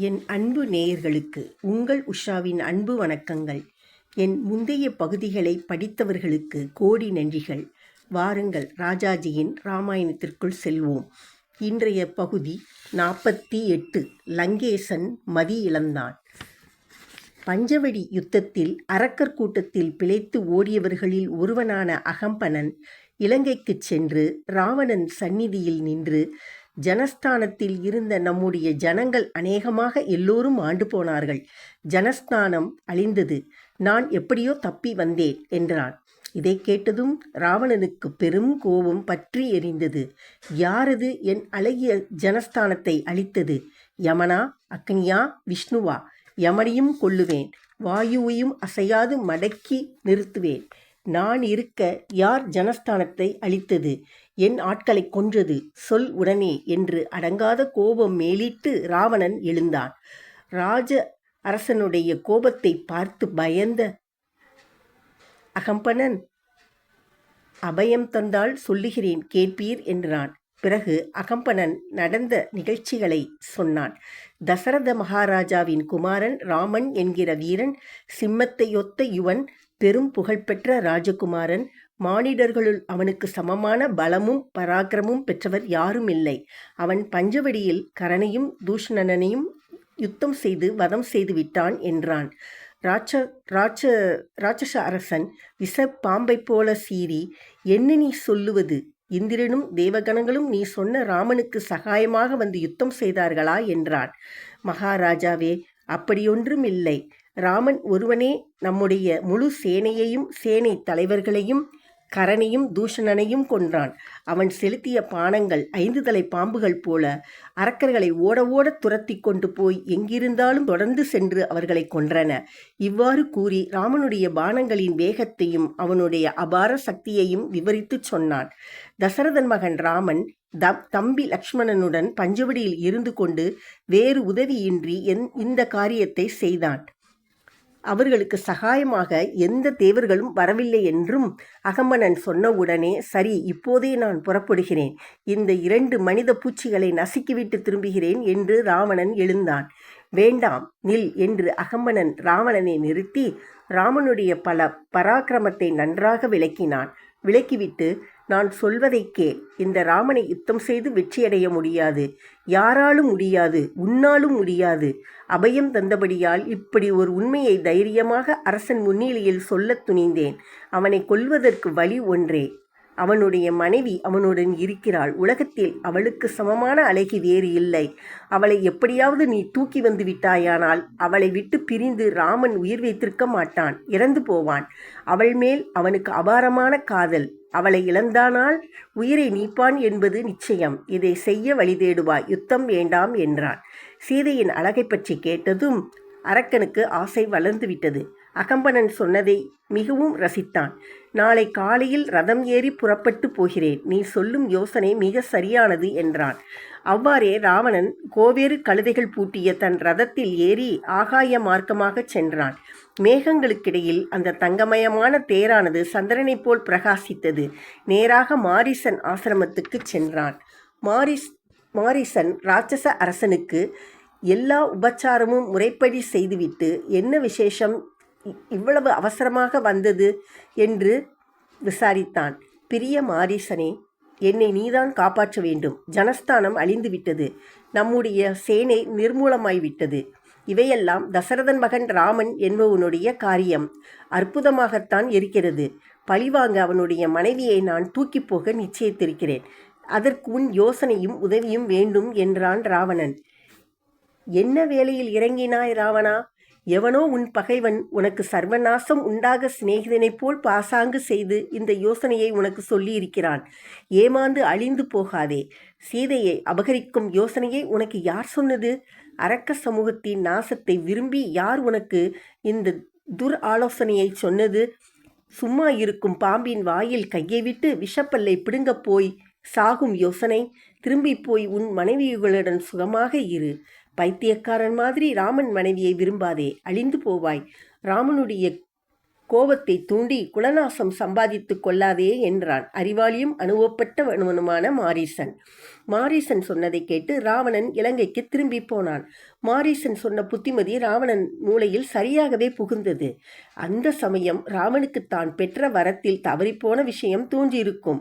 என் அன்பு நேயர்களுக்கு உங்கள் உஷாவின் அன்பு வணக்கங்கள். என் முந்தைய பகுதிகளை படித்தவர்களுக்கு கோடி நன்றிகள். வாருங்கள் ராஜாஜியின் ராமாயணத்திற்குள் செல்வோம். இன்றைய பகுதி நாற்பத்தி எட்டு லங்கேசன் மதி இழந்தான் பஞ்சவடி யுத்தத்தில் அரக்கர் கூட்டத்தில் பிழைத்து ஓடியவர்களில் ஒருவனான அகம்பனன் இலங்கைக்குச் சென்று ராவணன் சந்நிதியில் நின்று ஜனஸ்தானத்தில் இருந்த நம்முடைய ஜனங்கள் அநேகமாக எல்லோரும் ஆண்டு போனார்கள். ஜனஸ்தானம் அழிந்தது. நான் எப்படியோ தப்பி வந்தேன் என்றான். இதை கேட்டதும் ராவணனுக்கு பெரும் கோபம் பற்றி எரிந்தது. யாரது என் அழகிய ஜனஸ்தானத்தை அழித்தது? யமனா அக்னியா விஷ்ணுவா? யமனையும் கொள்ளுவேன் வாயுவையும் அசையாது மடக்கி நிறுத்துவேன். நான் இருக்க யார் ஜனஸ்தானத்தை அழித்தது? என் ஆட்களை கொன்றது சொல் உடனே என்று அடங்காத கோபம் மேலிட்டு ராவணன் எழுந்தான். ராஜ அரசனுடைய கோபத்தை பார்த்து பயந்த அகம்பனன் அபயம் தந்தால் சொல்லுகிறேன் கேட்பீர் என்றான். பிறகு அகம்பனன் நடந்த நிகழ்ச்சிகளை சொன்னான். தசரத மகாராஜாவின் குமாரன் ராமன் என்கிற வீரன் சிம்மத்தையொத்த யுவன் பெரும் புகழ்பெற்ற ராஜகுமாரன் மானிடர்களுள் அவனுக்கு சமமான பலமும் பராக்கிரமும் பெற்றவர் யாரும் இல்லை. அவன் பஞ்சவடியில் கரணையும் தூஷணனையும் யுத்தம் செய்து வதம் செய்து விட்டான் என்றான். ராட்ச ராட்ச ராட்சச அரசன் விச பாம்பைப் போல சீறி என்ன நீ சொல்லுவது? இந்திரனும் தேவகணங்களும் நீ சொன்ன ராமனுக்கு சகாயமாக வந்து யுத்தம் செய்தார்களா? என்றான். மகாராஜாவே அப்படியொன்றும் இல்லை. ராமன் ஒருவனே நம்முடைய முழு சேனையையும் சேனை தலைவர்களையும் கரணையும் தூஷணனையும் கொன்றான். அவன் செலுத்திய பானங்கள் ஐந்து தலை பாம்புகள் போல அரக்கர்களை ஓட ஓட துரத்தி கொண்டு போய் எங்கிருந்தாலும் தொடர்ந்து சென்று அவர்களை கொன்றன. இவ்வாறு கூறி ராமனுடைய பானங்களின் வேகத்தையும் அவனுடைய அபார சக்தியையும் விவரித்துச் சொன்னான். தசரதன் மகன் ராமன் தம் தம்பி லக்ஷ்மணனுடன் பஞ்சவடியில் இருந்து கொண்டு வேறு உதவியின்றி என் இந்த காரியத்தை செய்தான். அவர்களுக்கு சகாயமாக எந்த தேவர்களும் வரவில்லை என்றும் அகம்பனன் சொன்னவுடனே சரி இப்போதே நான் புறப்படுகிறேன். இந்த இரண்டு மனித பூச்சிகளை நசுக்கிவிட்டு திரும்புகிறேன் என்று ராவணன் எழுந்தான். வேண்டாம் நில் என்று அகம்பனன் ராவணனை நிறுத்தி ராமனுடைய பல பராக்கிரமத்தை நன்றாக விளக்கினான். விளக்கிவிட்டு நான் சொல்வதை கேள். இந்த ராமனை யுத்தம் செய்து வெற்றியடைய முடியாது. யாராலும் முடியாது. உன்னாலும் முடியாது. அபயம் தந்தபடியால் இப்படி ஒரு உண்மையை தைரியமாக அரசன் முன்னிலையில் சொல்லத் துணிந்தேன். அவனை கொல்வதற்கு வழி ஒன்றே. அவனுடைய மனைவி அவனுடன் இருக்கிறாள். உலகத்தில் அவளுக்கு சமமான அழகி வேறு இல்லை. அவளை எப்படியாவது நீ தூக்கி வந்து விட்டாயானால் அவளை விட்டு பிரிந்து ராமன் உயிர் வைத்திருக்க மாட்டான். இறந்து போவான். அவள் மேல் அவனுக்கு அபாரமான காதல். அவளை இழந்தானால் உயிரை நீப்பான் என்பது நிச்சயம். இதை செய்ய வழி தேடுவாய் யுத்தம் வேண்டாம் என்றான் சீதையின் அழகை பற்றி கேட்டதும் அரக்கனுக்கு ஆசை வளர்ந்துவிட்டது. அகம்பனன் சொன்னதை மிகவும் ரசித்தான். நாளை காலையில் ரதம் ஏறி புறப்பட்டு போகிறேன். நீ சொல்லும் யோசனை மிக சரியானது என்றான். அவ்வாறே ராவணன் கோவேறு கழுதைகள் பூட்டிய தன் ரதத்தில் ஏறி ஆகாய மார்க்கமாகச் சென்றான். மேகங்களுக்கிடையில் அந்த தங்கமயமான தேரானது சந்திரனைப் போல் பிரகாசித்தது. நேராக மாரிசன் ஆசிரமத்துக்கு சென்றான். மாரிஸ் மாரிசன் ராட்சச அரசனுக்கு எல்லா உபச்சாரமும் முறைப்படி செய்துவிட்டு என்ன விசேஷம்? இவ்வளவு அவசரமாக வந்தது? என்று விசாரித்தான். பிரிய மாரிசனே என்னை நீதான் காப்பாற்ற வேண்டும். ஜனஸ்தானம் அழிந்துவிட்டது. நம்முடைய சேனை நிர்மூலமாய்விட்டது. இவையெல்லாம் தசரதன் மகன் ராமன் என்பவனுடைய காரியம். அற்புதமாகத்தான் இருக்கிறது. பழிவாங்க அவனுடைய மனைவியை நான் தூக்கி போக நிச்சயித்திருக்கிறேன். அதற்கு உன் யோசனையும் உதவியும் வேண்டும் என்றான் ராவணன். என்ன வேலையில் இறங்கினாய் ராவணா? எவனோ உன் பகைவன் உனக்கு சர்வநாசம் உண்டாக சிநேகிதனைப் போல் பாசாங்கு செய்து இந்த யோசனையை உனக்கு சொல்லியிருக்கிறான். ஏமாந்து அழிந்து போகாதே. சீதையை அபகரிக்கும் யோசனையை உனக்கு யார் சொன்னது? அரக்க சமூகத்தின் நாசத்தை விரும்பி யார் உனக்கு இந்த துர் ஆலோசனையை சொன்னது? சும்மா இருக்கும் பாம்பின் வாயில் கையை விட்டு விஷப்பல்லை பிடுங்கப் போய் சாகும் யோசனை. திரும்பி போய் உன் மனைவிகளுடன் சுகமாக இரு. பைத்தியக்காரன் மாதிரி ராமன் மனைவியை விரும்பாதே அழிந்து போவாய். ராமனுடைய கோபத்தை தூண்டி குலநாசம் சம்பாதித்து கொள்ளாதே என்றான். அறிவாளியும் அனுபவப்பட்டவனுமான மாரீசன். மாரீசன் சொன்னதை கேட்டு ராவணன் இலங்கைக்கு திரும்பி போனான். மாரீசன் சொன்ன புத்திமதி ராவணன் மூளையில் சரியாகவே புகுந்தது. அந்த சமயம் ராவனுக்கு தான் பெற்ற வரத்தில் தவறிப்போன விஷயம் தோன்றியிருக்கும்.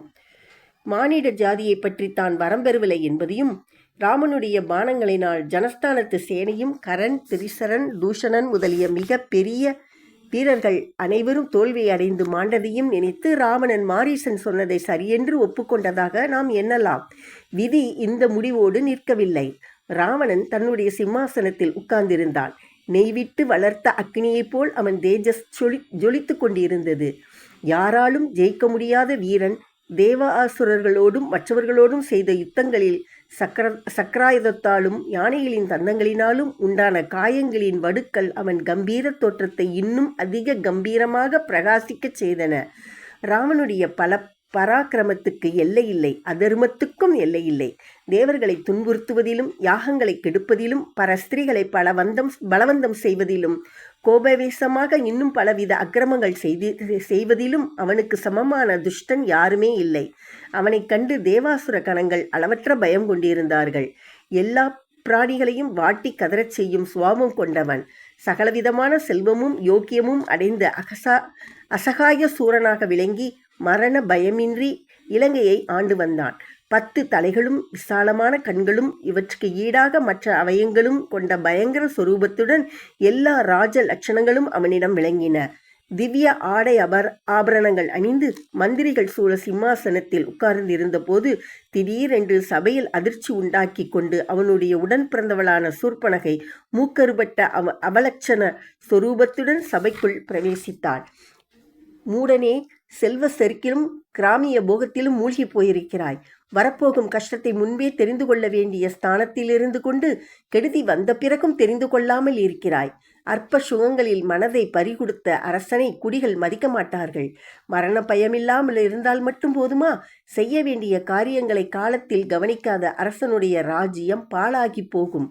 மானிட ஜாதியை பற்றி தான் வரம் பெறவில்லை என்பதையும் ராமனுடைய பானங்களினால் ஜனஸ்தானத்து சேனையும் கரண் திரிசரன் தூஷணன் முதலிய மிக பெரிய வீரர்கள் அனைவரும் தோல்வி அடைந்து மாண்டதையும் நினைத்து ராவணன் மாரீசன் சொன்னதை சரியென்று ஒப்புக்கொண்டதாக நாம் எண்ணலாம். விதி இந்த முடிவோடு நிற்கவில்லை. ராவணன் தன்னுடைய சிம்மாசனத்தில் உட்கார்ந்திருந்தான். நெய்விட்டு வளர்த்த அக்னியைப் போல் அவன் தேஜஸ் ஜொலி ஜொலித்து கொண்டிருந்தது. யாராலும் ஜெயிக்க முடியாத வீரன் தேவாசுரர்களோடும் மற்றவர்களோடும் செய்த யுத்தங்களில் சக்கர சக்கராயுதத்தாலும் யானைகளின் தந்தங்களினாலும் உண்டான காயங்களின் வடுக்கள் அவன் கம்பீர தோற்றத்தை இன்னும் அதிக கம்பீரமாக பிரகாசிக்கச் செய்தன. ராமனுடைய பல பராக்கிரமத்துக்கு எல்லையில்லை அதர்மத்துக்கும் எல்லையில்லை தேவர்களை துன்புறுத்துவதிலும் யாகங்களை கெடுப்பதிலும் பரஸ்திரிகளை பலவந்தம் பலவந்தம் செய்வதிலும் கோபவேசமாக இன்னும் பலவித அக்கிரமங்கள் செய்து செய்வதிலும் அவனுக்கு சமமான துஷ்டன் யாருமே இல்லை. அவனைக் கண்டு தேவாசுர கணங்கள் அளவற்ற பயம் கொண்டிருந்தார்கள். எல்லா பிராணிகளையும் வாட்டி கதறச் செய்யும் சுவாபம் கொண்டவன். சகலவிதமான செல்வமும் யோக்கியமும் அடைந்த அகசா அசகாய சூரனாக விளங்கி மரண பயமின்றி இலங்கையை ஆண்டு வந்தான். பத்து தலைகளும் விசாலமான கண்களும் இவற்றுக்கு ஈடாக மற்ற அவயங்களும் கொண்ட பயங்கர சொரூபத்துடன் எல்லா ராஜ லட்சணங்களும் அவனிடம் விளங்கின. திவ்ய ஆடை அபர் ஆபரணங்கள் அணிந்து மந்திரிகள் சூழ சிம்மாசனத்தில் உட்கார்ந்திருந்தபோது திடீரென்று சபையில் அதிர்ச்சி உண்டாக்கி கொண்டு அவனுடைய உடன் பிறந்தவளான சூர்பனகை மூக்கருபட்ட அவ அவலட்சண சொரூபத்துடன் சபைக்குள் பிரவேசித்தாள். மூடனே செல்வ செருக்கிலும் கிராமிய போகத்திலும் மூழ்கி போயிருக்கிறாய். வரப்போகும் கஷ்டத்தை முன்பே தெரிந்து கொள்ள வேண்டிய ஸ்தானத்தில் இருந்து கொண்டு கெடுதி வந்த பிறகும் தெரிந்து கொள்ளாமல் இருக்கிறாய். அற்ப சுகங்களில் மனதை பறிகொடுத்த அரசனை குடிகள் மதிக்க மாட்டார்கள். மரண பயமில்லாமல் இருந்தால் மட்டும் போதுமா? செய்ய வேண்டிய காரியங்களை காலத்தில் கவனிக்காத அரசனுடைய ராஜ்யம் பாழாகி போகும்.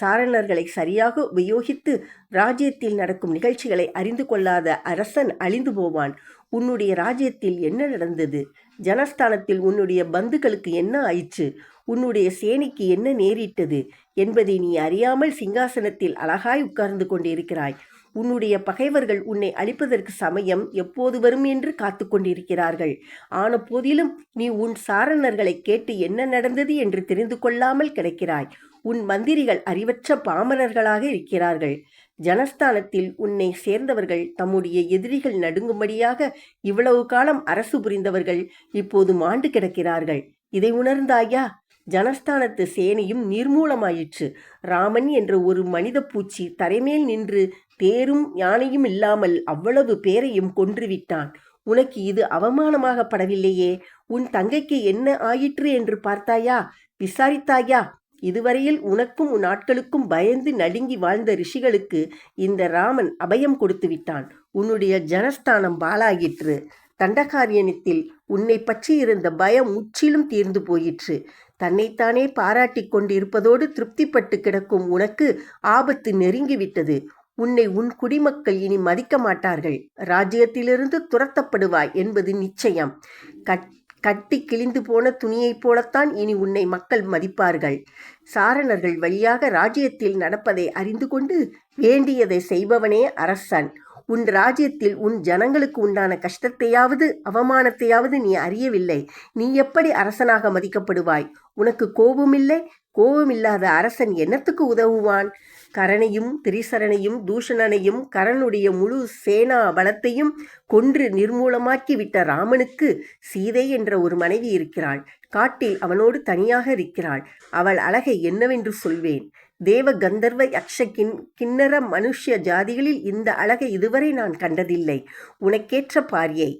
சாரணர்களை சரியாக உபயோகித்து ராஜ்யத்தில் நடக்கும் நிகழ்ச்சிகளை அறிந்து கொள்ளாத அரசன் அழிந்து போவான். உன்னுடைய ராஜ்யத்தில் என்ன நடந்தது? ஜனஸ்தானத்தில் உன்னுடைய பந்துகளுக்கு என்ன ஆயிற்று? உன்னுடைய சேனைக்கு என்ன நேரிட்டது என்பதை நீ அறியாமல் சிங்காசனத்தில் அழகாய் உட்கார்ந்து கொண்டிருக்கிறாய். உன்னுடைய பகைவர்கள் உன்னை அழிப்பதற்கு சமயம் எப்போது வரும் என்று காத்து கொண்டிருக்கிறார்கள். ஆன போதிலும் நீ உன் சாரணர்களை கேட்டு என்ன நடந்தது என்று தெரிந்து கொள்ளாமல் கிடைக்கிறாய். உன் மந்திரிகள் அறிவற்ற பாமரர்களாக இருக்கிறார்கள். ஜனஸ்தானத்தில் உன்னை சேர்ந்தவர்கள் தம்முடைய எதிரிகள் நடுங்கும்படியாக இவ்வளவு காலம் அரசு புரிந்தவர்கள் இப்போது மாண்டு கிடக்கிறார்கள். இதை உணர்ந்தாயா? ஜனஸ்தானத்து சேனையும் நிர்மூலமாயிற்று. ராமன் என்ற ஒரு மனித பூச்சி தரைமேல் நின்று தேரும் யானையும் இல்லாமல் அவ்வளவு பேரையும் கொன்றுவிட்டான். உனக்கு இது அவமானமாகப்படவில்லையே உன் தங்கைக்கு என்ன ஆயிற்று என்று பார்த்தாயா? விசாரித்தாயா? இதுவரையில் உனக்கும் உன் ஆட்களுக்கும் பயந்து நடுங்கி வாழ்ந்த ரிஷிகளுக்கு இந்த ராமன் அபயம் கொடுத்து விட்டான். உன்னுடைய ஜனஸ்தானம் பாலாகிற்று தண்டகாரியனத்தில் உன்னை பற்றி இருந்த பயம் முற்றிலும் தீர்ந்து போயிற்று. தன்னைத்தானே பாராட்டி கொண்டிருப்பதோடு திருப்திப்பட்டு கிடக்கும் உனக்கு ஆபத்து நெருங்கிவிட்டது. உன்னை உன் குடிமக்கள் இனி மதிக்க மாட்டார்கள். ராஜ்யத்திலிருந்து துரத்தப்படுவாய் என்பது நிச்சயம். கட் கட்டி கிழிந்து போன துணியைப் போலத்தான் இனி உன்னை மக்கள் மதிப்பார்கள். சாரணர்கள் வழியாக ராஜ்யத்தில் நடப்பதை அறிந்து கொண்டு வேண்டியதை செய்பவனே அரசன். உன் ராஜ்யத்தில் உன் ஜனங்களுக்கு உண்டான கஷ்டத்தையாவது அவமானத்தையாவது நீ அறியவில்லை. நீ எப்படி அரசனாக மதிக்கப்படுவாய்? உனக்கு கோபமில்லை? கோபமில்லாத அரசன் என்னத்துக்கு உதவுவான்? கரணையும் திரிசரனையும் தூஷணனையும் கரனுடைய முழு சேனா பலத்தையும் கொன்று நிர்மூலமாக்கி விட்ட ராமனுக்கு சீதை என்ற ஒரு மனைவி இருக்கிறாள். காட்டில் அவனோடு தனியாக இருக்கிறாள். அவள் அழகை என்னவென்று சொல்வேன்? தேவ கந்தர்வ யக்ஷ கின் கிண்ணற மனுஷ்ய ஜாதிகளில் இந்த அழகை இதுவரை நான் கண்டதில்லை. உனக்கேற்ற பாரியை.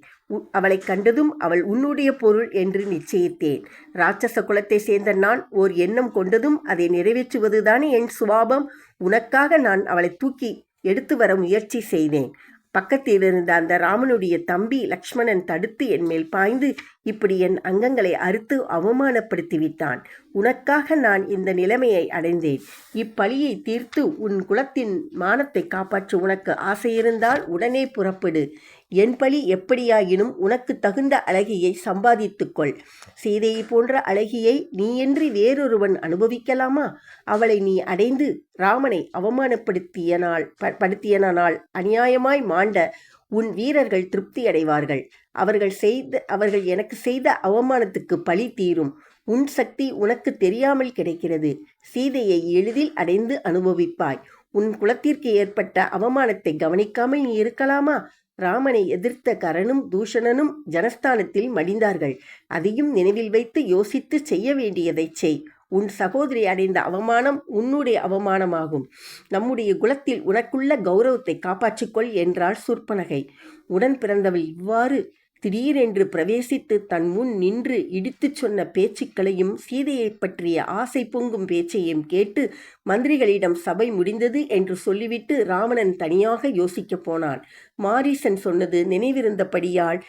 அவளை கண்டதும் அவள் உன்னுடைய பொருள் என்று நிச்சயித்தேன். ராட்சச குலத்தை சேர்ந்த நான் ஓர் எண்ணம் கொண்டதும் அதை நிறைவேற்றுவதுதானே என் சுவாபம் உனக்காக நான் அவளை தூக்கி எடுத்து வர முயற்சி செய்தேன். பக்கத்தில் இருந்த அந்த ராமனுடைய தம்பி லக்ஷ்மணன் தடுத்து என் மேல் பாய்ந்து இப்படி என் அங்கங்களை அறுத்து அவமானப்படுத்தி விட்டான் உனக்காக நான் இந்த நிலைமையை அடைந்தேன். இப்பழியை தீர்த்து உன் குலத்தின் மானத்தை காப்பாற்ற உனக்கு ஆசையிருந்தால் உடனே புறப்படு. என் பழி எப்படியாயினும் உனக்கு தகுந்த அழகியை சம்பாதித்துக்கொள் சீதையை போன்ற அழகியை நீயின்றி வேறொருவன் அனுபவிக்கலாமா? அவளை நீ அடைந்து ராமனை அவமானப்படுத்திய நாள் ப- படுத்தியன நாள் அநியாயமாய் மாண்ட உன் வீரர்கள் திருப்தி அடைவார்கள். அவர்கள் செய்த அவர்கள் எனக்கு செய்த அவமானத்துக்கு பழி தீரும். உன் சக்தி உனக்கு தெரியாமல் கிடைக்கிறது. சீதையை எளிதில் அடைந்து அனுபவிப்பாய். உன் குலத்திற்கு ஏற்பட்ட அவமானத்தை கவனிக்காமல் நீ இருக்கலாமா? ராமனை எதிர்த்த கரனும் தூஷணனும் ஜனஸ்தானத்தில் மடிந்தார்கள். அதையும் நினைவில் வைத்து யோசித்து செய்ய வேண்டியதைச் செய். உன் சகோதரி அடைந்த அவமானம் உன்னுடைய அவமானமாகும். நம்முடைய குலத்தில் உனக்குள்ள கௌரவத்தை காப்பாற்றிக்கொள் என்றாள் சூர்பனகை உடன் பிறந்தவள் இவ்வாறு திடீரென்று பிரவேசித்து தன் முன் நின்று இடித்துச் சொன்ன பேச்சுக்களையும் சீதையைப் பற்றிய ஆசை பொங்கும் பேச்சையும் கேட்டு மந்திரிகளிடம் சபை முடிந்தது என்று சொல்லிவிட்டு ராவணன் தனியாக யோசிக்கப் போனான். மாரீசன் சொன்னது நினைவிருந்தபடியால்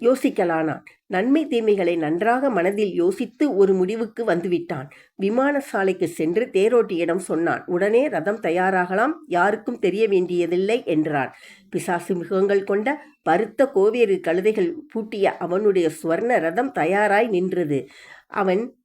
யோசிக்கலானான். நன்மை தீமைகளை நன்றாக மனதில் யோசித்து ஒரு முடிவுக்கு வந்துவிட்டான். விமான சாலைக்கு சென்று தேரோட்டியிடம் சொன்னான் உடனே ரதம் தயாராகலாம் யாருக்கும் தெரிய வேண்டியதில்லை என்றான். பிசாசு மிருகங்கள் கொண்ட பருத்த கோவேறு கழுதைகள் பூட்டிய அவனுடைய சுவர்ண ரதம் தயாராய் நின்றது. அவன்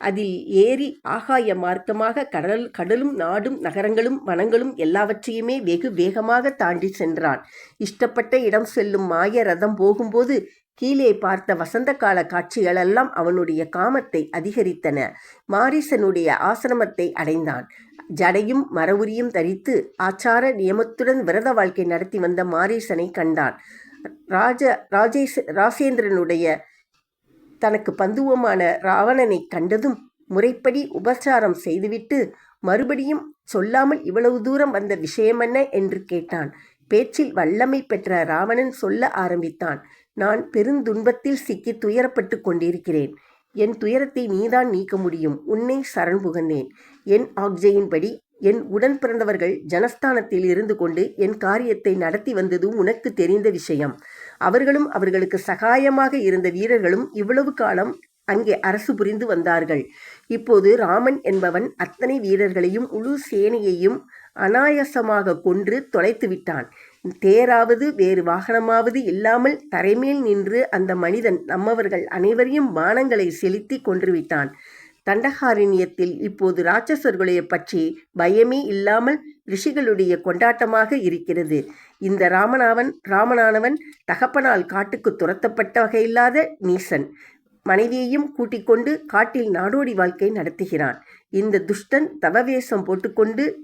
அதில் ஏறி ஆகாய மார்க்கமாக கடல் கடலும் நாடும் நகரங்களும் வனங்களும் எல்லாவற்றையுமே வெகு வேகமாக தாண்டி சென்றான். இஷ்டப்பட்ட இடம் செல்லும் மாய ரதம் போகும்போது கீழே பார்த்த வசந்த கால காட்சிகளெல்லாம் அவனுடைய காமத்தை அதிகரித்தன. மாரீசனுடைய ஆசிரமத்தை அடைந்தான். ஜடையும் மரவுரியும் தரித்து ஆச்சார நியமத்துடன் விரத வாழ்க்கை நடத்தி வந்த மாரீசனை கண்டான். ராஜ ராஜேஷ் ராசேந்திரனுடைய தனக்கு பந்துவமான ராவணனை கண்டதும் முறைப்படி உபசாரம் செய்துவிட்டு மறுபடியும் சொல்லாமல் இவ்வளவு தூரம் வந்த விஷயமென்ன என்று கேட்டான். பேச்சில் வல்லமை பெற்ற ராவணன் சொல்ல ஆரம்பித்தான். நான் பெருந்துன்பத்தில் சிக்கி துயரப்பட்டு கொண்டிருக்கிறேன். என் துயரத்தை நீதான் நீக்க முடியும். உன்னை சரண் புகந்தேன். என் ஆக்ஜையின்படி என் உடன் பிறந்தவர்கள் ஜனஸ்தானத்தில் இருந்து கொண்டு என் காரியத்தை நடத்தி வந்தது உனக்கு தெரிந்த விஷயம். அவர்களும் அவர்களுக்கு சகாயமாக இருந்த வீரர்களும் இவ்வளவு காலம் அங்கே அரசு புரிந்து வந்தார்கள். இப்போது ராமன் என்பவன் அத்தனை வீரர்களையும் முழு சேனையையும் அனாயசமாக கொன்று தொலைத்து விட்டான். தேராவது வேறு வாகனமாவது இல்லாமல் தரைமேல் நின்று அந்த மனிதன் நம்மவர்கள் அனைவரையும் பானங்களை செலுத்தி கொன்றுவிட்டான் தண்டகாரண்யத்தில் இப்போது ராட்சசர்களைய பற்றி பயமே இல்லாமல் ரிஷிகளுடைய கொண்டாட்டமாக இருக்கிறது. இந்த ராமனாவன் ராமனானவன் தகப்பனால் காட்டுக்கு துரத்தப்பட்ட வகையில்லாத நீசன். மனைவியையும் கூட்டிக் கொண்டு காட்டில் நாடோடி வாழ்க்கை நடத்துகிறான். இந்த துஷ்டன் தவவேஷம் போட்டுக்கொண்டு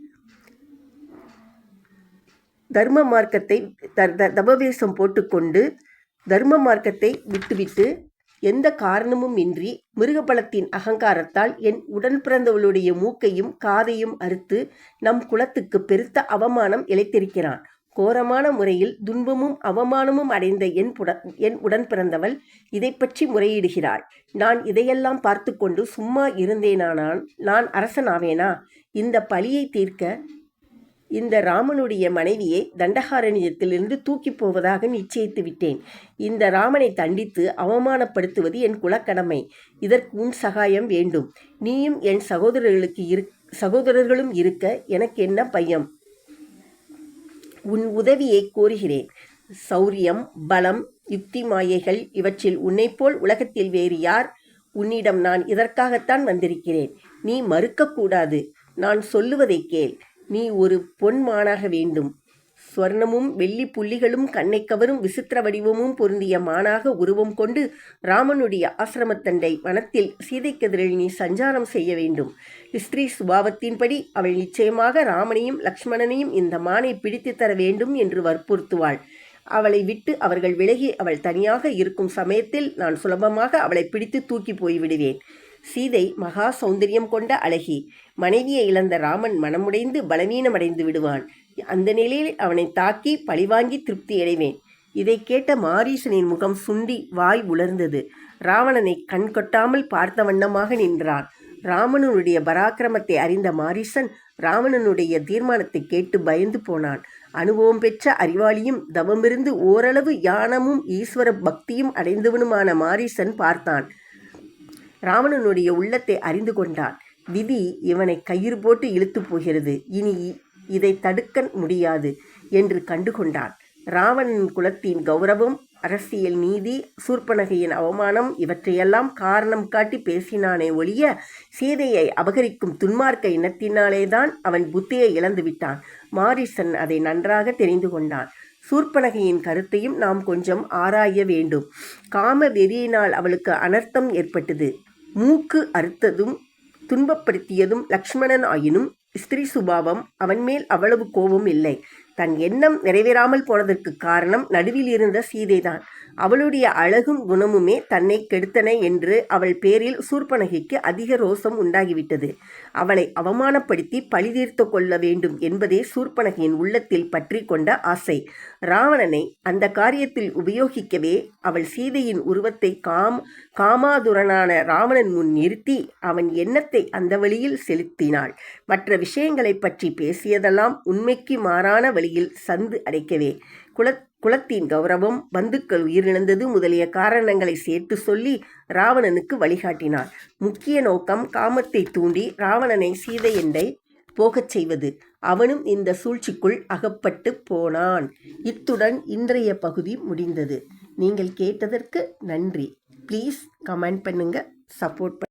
தர்ம மார்க்கத்தை த- த- தவவேஷம் போட்டுக்கொண்டு தர்ம மார்க்கத்தை விட்டுவிட்டு எந்த காரணமும் இன்றி மிருகபலத்தின் அகங்காரத்தால் என் உடன் பிறந்தவளுடைய மூக்கையும் காதையும் அறுத்து நம் குலத்துக்கு பெருத்த அவமானம் இழைத்திருக்கிறான். கோரமான முறையில் துன்பமும் அவமானமும் அடைந்த என் புட என் உடன் பிறந்தவள் இதை பற்றி முறையிடுகிறாள். நான் இதையெல்லாம் பார்த்து கொண்டு சும்மா இருந்தேனானால் நான் அரசனாவேனா? இந்த பழியை தீர்க்க இந்த ராமனுடைய மனைவியை தண்டகாரண்யத்திலிருந்து தூக்கிப் போவதாக நிச்சயித்து விட்டேன். இந்த ராமனை தண்டித்து அவமானப்படுத்துவது என் குலக்கடமை. இதற்கு உன் சகாயம் வேண்டும். நீயும் என் சகோதரர்களுக்கு இரு சகோதரர்களும் இருக்க எனக்கு என்ன பையம்? உன் உதவியை கோருகிறேன். சௌரியம் பலம் யுக்தி மாயைகள் இவற்றில் உன்னைப்போல் உலகத்தில் வேறு யார்? உன்னிடம் நான் இதற்காகத்தான் வந்திருக்கிறேன். நீ மறுக்கக்கூடாது. நான் சொல்லுவதை கேள். நீ ஒரு பொன் மானாக வேண்டும். ஸ்வர்ணமும் வெள்ளி புள்ளிகளும் கண்ணை கவரும் விசித்திர வடிவமும் பொருந்திய மானாக உருவம் கொண்டு ராமனுடைய ஆசிரமத்தண்டை வனத்தில் சீதைக்கெதிரில் நீ சஞ்சாரம் செய்ய வேண்டும். ஸ்திரீ சுபாவத்தின்படி அவள் நிச்சயமாக ராமனையும் லக்ஷ்மணனையும் இந்த மானை பிடித்து தர வேண்டும் என்று வற்புறுத்துவாள். அவளை விட்டு அவர்கள் விலகி அவள் தனியாக இருக்கும் சமயத்தில் நான் சுலபமாக அவளை பிடித்து தூக்கி போய்விடுவேன். சீதை மகா சௌந்தரியம் கொண்ட அழகி. மனைவியை இழந்த ராமன் மனமுடைந்து பலவீனமடைந்து விடுவான். அந்த நிலையில் அவனை தாக்கி பழிவாங்கி திருப்தி அடைவேன். இதை கேட்ட மாரீசனின் முகம் சுண்டி வாய் உலர்ந்தது. ராவணனை கண் கொட்டாமல் பார்த்த வண்ணமாக நின்றான். ராமனுடைய பராக்கிரமத்தை அறிந்த மாரீசன் ராவணனுடைய தீர்மானத்தை கேட்டு பயந்து போனான். அனுபவம் பெற்ற அறிவாளியும் தவமிருந்து ஓரளவு யானமும் ஈஸ்வர பக்தியும் அடைந்தவனுமான மாரீசன் பார்த்தான். ராவணனுடைய உள்ளத்தை அறிந்து கொண்டான். விதி இவனை கயிறு போட்டு இழுத்து போகிறது. இனி இதை தடுக்க முடியாது என்று கண்டுகொண்டான். ராவணன் குலத்தின் கௌரவம் அரசியல் நீதி சூர்பனகையின் அவமானம் இவற்றையெல்லாம் காரணம் காட்டி பேசினானே ஒழிய சீதையை அபகரிக்கும் துன்மார்க்க இனத்தினாலேதான் அவன் புத்தியை இழந்து விட்டான். மாரிசன் அதை நன்றாக தெரிந்து கொண்டான். சூர்பனகையின் கருத்தையும் நாம் கொஞ்சம் ஆராய வேண்டும். காம வெறியினால் அவளுக்கு அனர்த்தம் ஏற்பட்டது. மூக்கு அறுத்ததும் துன்பப்படுத்தியதும் லக்ஷ்மணன் ஆயினும் ஸ்திரீ சுபாவம் அவன் மேல் அவ்வளவு கோபம் இல்லை. தன் எண்ணம் நிறைவேறாமல் போனதற்கு காரணம் நடுவில் இருந்த சீதைதான். அவளுடைய அழகும் குணமுமே தன்னை கெடுத்தன என்று அவள் பேரில் சூர்பனகைக்கு அதிக ரோசம் உண்டாகிவிட்டது. அவளை அவமானப்படுத்தி பழிதீர்த்து கொள்ள வேண்டும் என்பதே சூர்பனகையின் உள்ளத்தில் பற்றி கொண்ட ஆசை. ராவணனை அந்த காரியத்தில் உபயோகிக்கவே அவள் சீதையின் உருவத்தை காம் காமாதுரனான ராவணன் முன் நிறுத்தி அவன் எண்ணத்தை அந்த வழியில் செலுத்தினாள். மற்ற விஷயங்களை பற்றி பேசியதெல்லாம் உண்மைக்கு மாறான வழியில் சந்து அடைக்கவே. குல குலத்தின் கௌரவம் பந்துக்கள் உயிரிழந்தது முதலிய காரணங்களை சேர்த்து சொல்லி ராவணனுக்கு வழிகாட்டினார். முக்கிய நோக்கம் காமத்தை தூண்டி ராவணனை சீதையண்டை போகச் செய்வது. அவனும் இந்த சூழ்ச்சிக்குள் அகப்பட்டு போனான். இத்துடன் இன்றைய பகுதி முடிந்தது. நீங்கள் கேட்டதற்கு நன்றி. ப்ளீஸ் கமெண்ட் பண்ணுங்க சப்போர்ட்